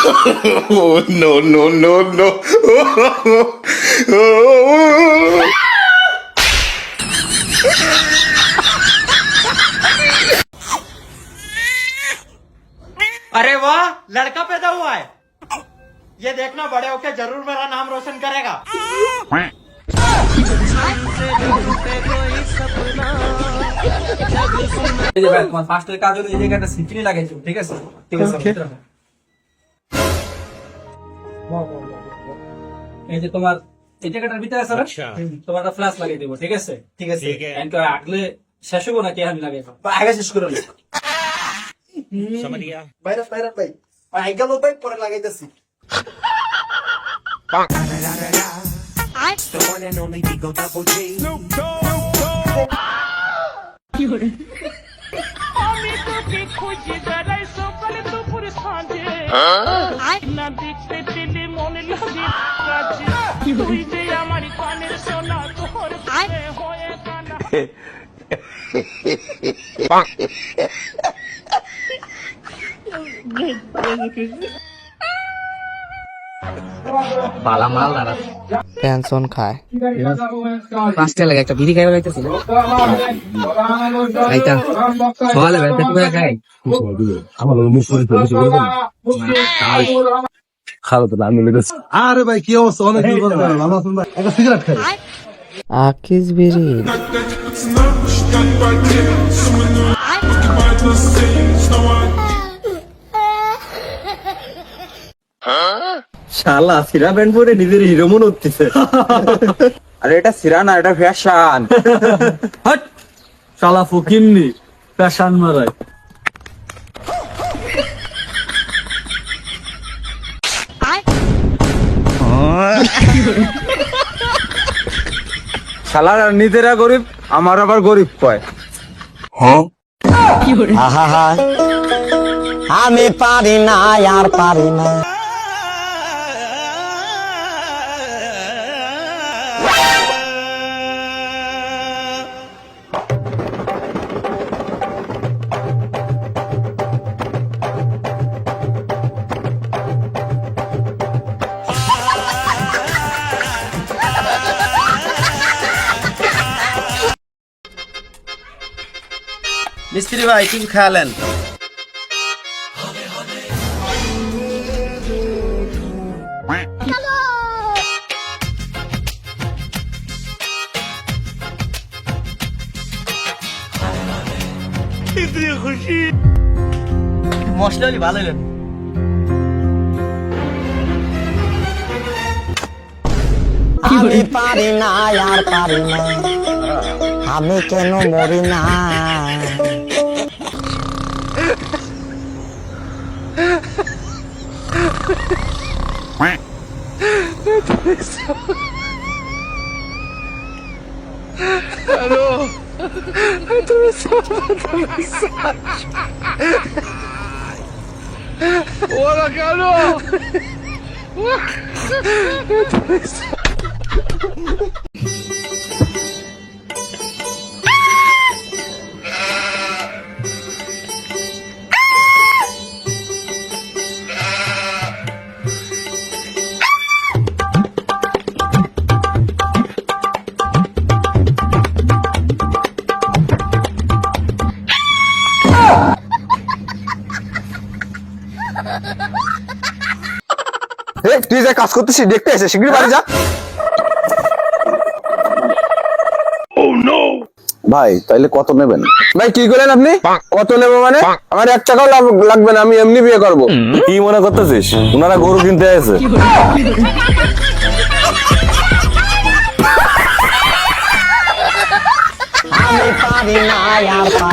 Oh, no, no, no, no. Oh, अरे वाह लड़का पैदा हुआ है ये देखना बड़े होके जरूर मेरा नाम रोशन करेगा এই যে ভাই তোমার ফার্স্টের কাজ হলো এই জায়গায় একটা সিকিনি লাগাইছো ঠিক আছে ঠিক আছে এই যে তোমার এই জায়গাটার ভিতরে আছে না? তোমার একটা লাগিয়ে দেবো ঠিক আছে? ঠিক আছে। আগলে শেষ হব নাকি আমি লাগাই আগে শেষ করে নিই। ভাইরাস ভাইরাস ভাই। আই ভাই পরে লাগাইতেছি। আমি তোকে খুঁজে বেড়াই সকালে দুপুরে সাঁঝে না দেখতে পেলে মনে লাগে কাছে তুই যে আমার কানের সোনা তোর প্রেমে হয়ে কানা। পেনশন খায়। পাঁচটা লাগে একটা বিড়ি খাইবা খাইতেছিল খাইতাম। সকালে বেলতে করে খাই। আরে ভাই কি অবস্থা? অনেক ভালো আছেন ভাই একটা সিগারেট খাই। আকিস বিড়ি। শালা সিরা প্যান্ট পরে নিজের হিরো মনে হচ্ছে। আরে এটা সিরা না এটা ফ্যাশন। হট! শালা ফুকিননি পেশান মারায়। শালা নিজেরা গরিব আমার আবার গরিব কয়। আমি পারি না আর পারি না। মিস্ত্রি ভাই কিছু খেয়ালেন মশলা হলে ভালো হলেন আমি পারি না আর পারি না আমি কেন মরি না ano? Ito na sa massage. Wala ka ano? Ito na sa... তুই যে কাজ করতেছিস দেখতে এসে শিগগির বাড়ি যা। ভাই তাইলে কত নেবেন? ভাই কি করলেন আপনি? কত নেব মানে? আমার এক টাকাও লাগবে না আমি এমনি বিয়ে করব। কি মনে করতেছিস? ওনারা গরু কিনতে আছে আমি পারি না আর